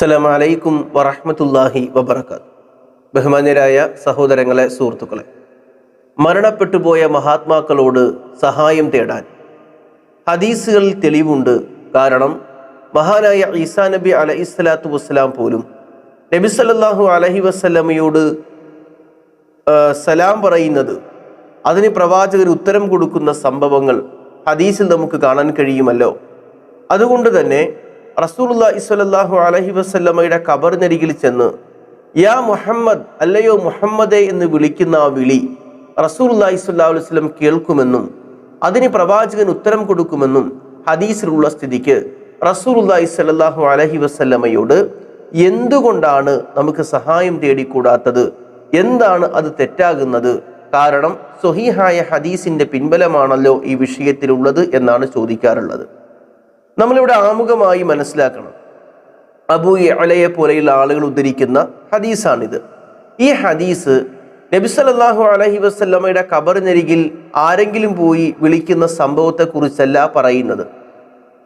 അസ്സലാമു അലൈക്കും വറഹമത്തല്ലാഹി വബറകാത്ത് ബഹുമാന്യരായ സഹോദരങ്ങളെ സുഹൃത്തുക്കളെ മരണപ്പെട്ടുപോയ മഹാത്മാക്കളോട് സഹായം തേടാൻ ഹദീസുകളിൽ തെളിവുണ്ട്. കാരണം മഹാനായ ഈസാ നബി അലൈഹി സ്വലാത്തു വസ്സലാം പോലും നബി സല്ലാഹു അലഹി വസ്ലമയോട് സലാം പറയുന്നത് അതിന് പ്രവാചകർ ഉത്തരം കൊടുക്കുന്ന സംഭവങ്ങൾ ഹദീസിൽ നമുക്ക് കാണാൻ കഴിയുമല്ലോ. അതുകൊണ്ട് തന്നെ റസൂലുള്ള ഇസ്വലല്ലാഹു അലഹി വസ്ല്ലമ്മയുടെ കബറിനരികിൽ ചെന്ന് യാ മുഹമ്മദ് അല്ലയോ മുഹമ്മദെ എന്ന് വിളിക്കുന്ന ആ വിളി റസൂലുള്ള ഇസ്വല്ലാ വസ്ലം കേൾക്കുമെന്നും അതിന് പ്രവാചകൻ ഉത്തരം കൊടുക്കുമെന്നും ഹദീസിലുള്ള സ്ഥിതിക്ക് റസൂലുള്ള ഇസ്വല്ലാഹു അലഹി വസ്ല്ലമ്മയോട് എന്തുകൊണ്ടാണ് നമുക്ക് സഹായം തേടിക്കൂടാത്തത്? എന്താണ് അത് തെറ്റാകുന്നത്? കാരണം സ്വഹീഹായ ഹദീസിന്റെ പിൻബലമാണല്ലോ ഈ വിഷയത്തിലുള്ളത് എന്നാണ് ചോദിക്കാറുള്ളത്. നമ്മളിവിടെ ആമുഖമായി മനസ്സിലാക്കണം. അബു അലയെ പോലെയുള്ള ആളുകൾ ഉദ്ധരിക്കുന്ന ഹദീസാണിത്. ഈ ഹദീസ് നബിസലല്ലാഹു അലഹി വസ്ല്ലമ്മയുടെ കബറിനരികിൽ ആരെങ്കിലും പോയി വിളിക്കുന്ന സംഭവത്തെക്കുറിച്ചല്ല പറയുന്നത്.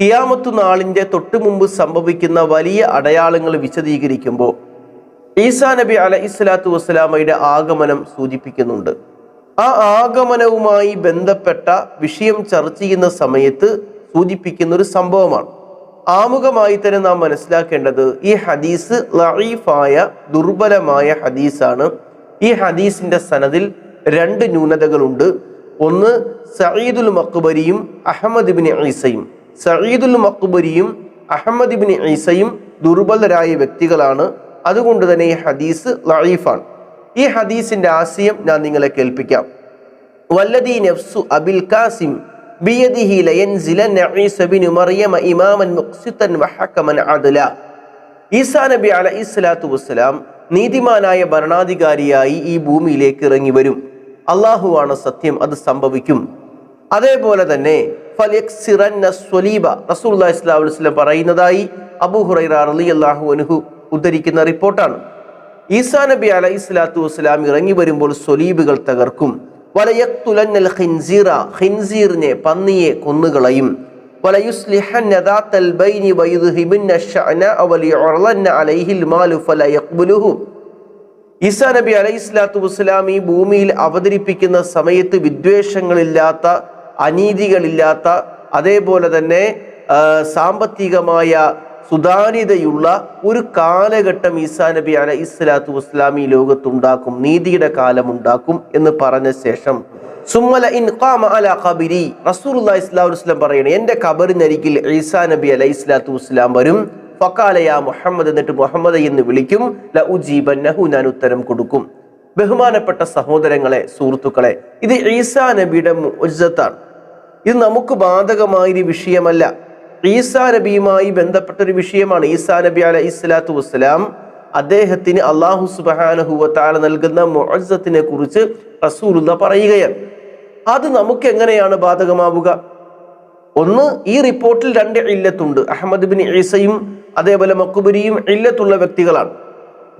ഹിയാമത്തു നാളിന്റെ തൊട്ടു മുമ്പ് സംഭവിക്കുന്ന വലിയ അടയാളങ്ങൾ വിശദീകരിക്കുമ്പോൾ ഈസാ നബി അലഹി സ്വലാത്തു വസ്സലാമയുടെ ആഗമനം സൂചിപ്പിക്കുന്നുണ്ട്. ആ ആഗമനവുമായി ബന്ധപ്പെട്ട വിഷയം ചർച്ച ചെയ്യുന്ന സമയത്ത് സൂചിപ്പിക്കുന്ന ഒരു സംഭവമാണ്. ആമുഖമായി തന്നെ നാം മനസ്സിലാക്കേണ്ടത് ഈ ഹദീസ് ലൈഫായ ദുർബലമായ ഹദീസാണ്. ഈ ഹദീസിന്റെ സനദിൽ രണ്ട് ന്യൂനതകളുണ്ട്. ഒന്ന് സഈദുൽ മക്ബരിയും അഹമ്മദ് ബിൻ ഈസയും. സഈദുൽ മക്ബരിയും അഹമ്മദ് ബിൻ ഈസയും ദുർബലരായ വ്യക്തികളാണ്. അതുകൊണ്ട് തന്നെ ഈ ഹദീസ് ലൈഫാണ് ഈ ഹദീസിന്റെ ആശയം ഞാൻ നിങ്ങളെ കേൾപ്പിക്കാം. വല്ലദീ നഫ്സു അബിൽ കാസിം ബിയദിഹി മറിയമ ഇമാമൻ വഹക്കമൻ അദല. ഈസാ നബി നീതിമാനായ ഭരണാധികാരിയായി ഈ ഭൂമിയിലേക്ക് ഇറങ്ങി വരും. അള്ളാഹുവാണ് സത്യം അത് സംഭവിക്കും. അതേപോലെ തന്നെ പറയുന്നതായി അബൂ ഉദ്ധരിക്കുന്ന റിപ്പോർട്ടാണ്. ഈസാ നബി അലൈഹി സ്വലാത്തു വസ്സലാം ഇറങ്ങി വരുമ്പോൾ സ്വലീബുകൾ തകർക്കും. വലയക്തുലന്നൽ ഖിൻസീറ ഖിൻസീറിനെ പന്നിയെ കൊന്നുകളയും. ഈസാ നബി അലൈഹി സ്വലാത്തു വസ്സലാം ഈ ഭൂമിയിൽ അവതരിപ്പിക്കുന്ന സമയത്ത് വിദ്വേഷങ്ങളില്ലാത്ത അനീതികളില്ലാത്ത അതേപോലെ തന്നെ സാമ്പത്തികമായ സുതാര്യതയുള്ള ഒരു കാലഘട്ടം ഈസാ നബി അല ഇസ്ലാത്തു വസ്സലാം ഈ ലോകത്തുണ്ടാക്കും നീതിയുടെ കാലമുണ്ടാക്കും എന്ന് പറഞ്ഞ ശേഷം സുമല ഇൻ ഖാമ അല ഖബരി റസൂലുള്ളാഹി സ്വല്ലല്ലാഹു അലൈഹി വസല്ലം എന്റെ എന്റെ ഖബറിനരികിൽ ഈസാ നബി അലൈഹി സ്വലാത്തു വസ്സലാം വരും. ഫക്കാല യാ മുഹമ്മദ് എന്നിട്ട് മുഹമ്മദ് എന്ന് വിളിക്കും ല ഉജീബന്നഹു ഞാൻ ഉത്തരം കൊടുക്കും. ബഹുമാനപ്പെട്ട സഹോദരങ്ങളെ സുഹൃത്തുക്കളെ ഇത് ഈസാ നബിയുടെ ഉജ്ജത്താണ്. ഇത് നമുക്ക് ബാധകമായ ഒരു വിഷയമല്ല. ഈസാ നബിയുമായി ബന്ധപ്പെട്ട ഒരു വിഷയമാണ് ഈസാ നബി അലൈഹി സ്വലാത്തു വസ്സലാം അദ്ദേഹത്തിന് അള്ളാഹു സുബാനഹുവത്താല നൽകുന്ന മുഅജ്ജത്തിനെ കുറിച്ച് റസൂലുള്ള പറയുകയാണ്. അത് നമുക്ക് എങ്ങനെയാണ് ബാധകമാവുക? ഒന്ന് ഈ റിപ്പോർട്ടിൽ രണ്ട് ഇല്ലത്തുണ്ട്. അഹമ്മദ് ബിൻ ഈസയും അതേപോലെ മക്കുബരിയും ഇല്ലത്തുള്ള വ്യക്തികളാണ്.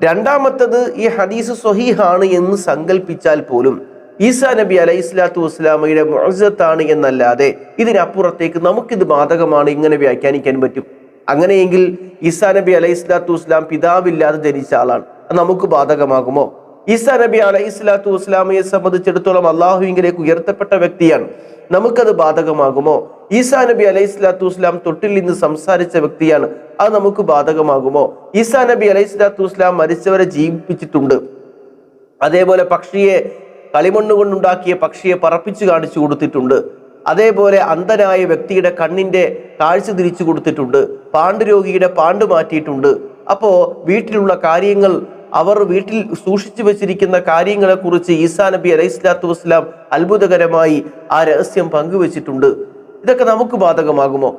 രണ്ടാമത്തത് ഈ ഹദീസ് സ്വഹീഹാണ് എന്ന് സങ്കല്പിച്ചാൽ പോലും ഈസാ നബി അലൈഹി സ്വലാത്തു വസ്സലാമയുടെ മുഴുവത്താണ് എന്നല്ലാതെ ഇതിനപ്പുറത്തേക്ക് നമുക്കിത് ബാധകമാണ് ഇങ്ങനെ വ്യാഖ്യാനിക്കാൻ പറ്റും. അങ്ങനെയെങ്കിൽ ഈസാ നബി അലൈഹി സ്വലാത്തു വസ്സലാം പിതാവില്ലാതെ ജനിച്ച ആളാണ്. അത് നമുക്ക് ബാധകമാകുമോ? ഈസാ നബി അലൈഹി സ്വലാത്തു വസ്സലാമയെ സംബന്ധിച്ചിടത്തോളം അള്ളാഹുവിങ്കിലേക്ക് ഉയർത്തപ്പെട്ട വ്യക്തിയാണ്. നമുക്കത് ബാധകമാകുമോ? ഈസാ നബി അലൈഹി സ്വലാത്തു വസ്സലാം തൊട്ടിൽ നിന്ന് സംസാരിച്ച വ്യക്തിയാണ്. അത് നമുക്ക് ബാധകമാകുമോ? ഈസാ നബി അലൈഹി സ്വലാത്തു വസ്സലാം മരിച്ചവരെ ജീവിപ്പിച്ചിട്ടുണ്ട്. അതേപോലെ പക്ഷിയെ കളിമണ്ണ് കൊണ്ടുണ്ടാക്കിയ പക്ഷിയെ പറപ്പിച്ചു കാണിച്ചു കൊടുത്തിട്ടുണ്ട്. അതേപോലെ അന്ധനായ വ്യക്തിയുടെ കണ്ണിന്റെ കാഴ്ച തിരിച്ചു കൊടുത്തിട്ടുണ്ട്. പാണ്ഡുരോഗിയുടെ പാണ്ട് മാറ്റിയിട്ടുണ്ട്. അപ്പോൾ വീട്ടിലുള്ള കാര്യങ്ങൾ അവർ വീട്ടിൽ സൂക്ഷിച്ചു വെച്ചിരിക്കുന്ന കാര്യങ്ങളെ കുറിച്ച് ഈസാ നബി അലൈഹി സ്വലാത്തു വസ്സലാം അത്ഭുതകരമായി ആ രഹസ്യം പങ്കുവച്ചിട്ടുണ്ട്. ഇതൊക്കെ നമുക്ക് ബാധകമാകുമോ?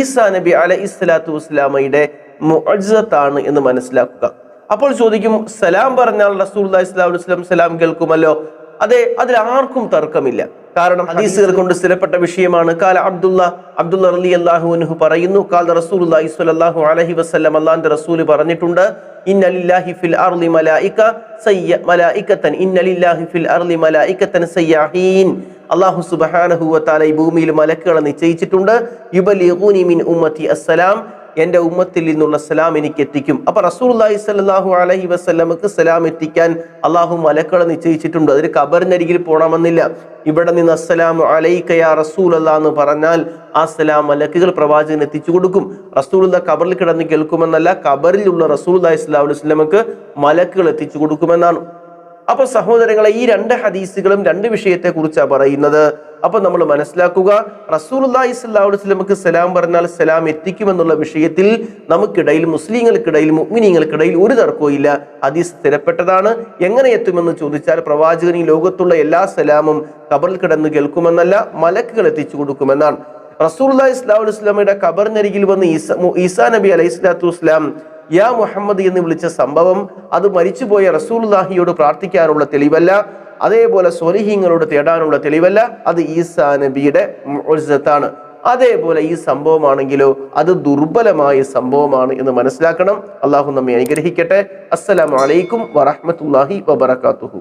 ഈസാ നബി അലൈഹി സ്വലാത്തു വസ്സലാമയുടെ മുഅജത്താണ് എന്ന് മനസ്സിലാക്കുക. അപ്പോൾ ചോദിക്കും സലാം പറഞ്ഞാൽ റസൂൽ അലൈഹി സ്വലാം സലാം കേൾക്കുമല്ലോ? അതെ അതിൽ ആർക്കും തർക്കമില്ല. കാരണം ഹദീസുകൾ കൊണ്ട് സ്ഥിരപ്പെട്ട വിഷയമാണ്. കാല അബ്ദുള്ള അബ്ദുള്ള അലി അള്ളാഹു പറയുന്നു കാല റസൂൽ സ്വല്ലല്ലാഹു അലഹി വസ്ലം അള്ളാന്റെ റസൂൽ പറഞ്ഞിട്ടുണ്ട് ഇന്നലില്ലാഹി ഫിൽ അർളി മലായിക സയ്യ മലായികത്തൻ ഇന്നലില്ലാഹി ഫിൽ അർളി മലായികത്തൻ സയ്യാഹീൻ. അള്ളാഹു സുബ്ഹാനഹു വതആല ഈ ഭൂമിയിൽ മലക്കുകളെ നിശ്ചയിച്ചിട്ടുണ്ട്. യുബലി മിൻ ഉമ്മത്തി അസ്സലാം. എന്റെ ഉമ്മത്തിൽ നിന്നുള്ള സലാം എനിക്ക് എത്തിക്കും. അപ്പൊ റസൂലുള്ളാഹി സല്ലാഹു അലഹി വസ്ലമക്ക് സലാം എത്തിക്കാൻ അള്ളാഹു മലക്കളെ നിശ്ചയിച്ചിട്ടുണ്ട്. അതിന് കബറിനരികിൽ പോണമെന്നില്ല ഇവിടെ നിന്ന് അസ്സലാം അലൈക്കയാ റസൂൽ അല്ല എന്ന് പറഞ്ഞാൽ ആ സലാം മലക്കുകൾ പ്രവാചകൻ എത്തിച്ചു കൊടുക്കും. റസൂലുള്ള കബറിൽ കിടന്ന് കേൾക്കുമെന്നല്ല കബറിലുള്ള റസൂൽ അലൈഹി സ്വലാഹു വസ്ലമക്ക് മലക്കുകൾ എത്തിച്ചു കൊടുക്കുമെന്നാണ്. അപ്പൊ സഹോദരങ്ങളെ ഈ രണ്ട് ഹദീസുകളും രണ്ട് വിഷയത്തെ കുറിച്ചാണ് പറയുന്നത്. അപ്പൊ നമ്മൾ മനസ്സിലാക്കുക അലൈഹി വസല്ലമക്ക് സലാം പറഞ്ഞാൽ സലാം എത്തിക്കുമെന്നുള്ള വിഷയത്തിൽ നമുക്കിടയിൽ മുസ്ലിങ്ങൾക്കിടയിൽ മുഅ്മിനീങ്ങൾക്കിടയിൽ ഒരു തർക്കവും ഇല്ല. ഹദീസ് സ്ഥിരപ്പെട്ടതാണ്. എങ്ങനെ എത്തുമെന്ന് ചോദിച്ചാൽ പ്രവാചകൻ ഈ ലോകത്തുള്ള എല്ലാ സലാമും കബറിൽ കിടന്ന് കേൾക്കുമെന്നല്ല മലക്കുകൾ എത്തിച്ചു കൊടുക്കുമെന്നാണ്. സ്വല്ലല്ലാഹു അലൈഹി വസല്ലമയുടെ കബറിനരികിൽ വന്ന് ഈസ ഈസാ നബി അലൈഹി സ്വലാത്തു വസ്സലാം യാ മുഹമ്മദ് എന്ന് വിളിച്ച സംഭവം അത് മരിച്ചുപോയ റസൂൽഹിയോട് പ്രാർത്ഥിക്കാനുള്ള തെളിവല്ല അതേപോലെ സ്വലിഹീങ്ങളോട് തേടാനുള്ള തെളിവല്ല അത് ഈസാ നബിയുടെ മുഅ്ജിസത്താണ് അതേപോലെ ഈ സംഭവമാണെങ്കിലോ അത് ദുർബലമായ സംഭവമാണ് എന്ന് മനസ്സിലാക്കണം. അള്ളാഹു നമ്മെ അനുഗ്രഹിക്കട്ടെ. അസ്സലാമു അലൈക്കും വറഹ്മത്തുള്ളാഹി വബറകാതുഹു.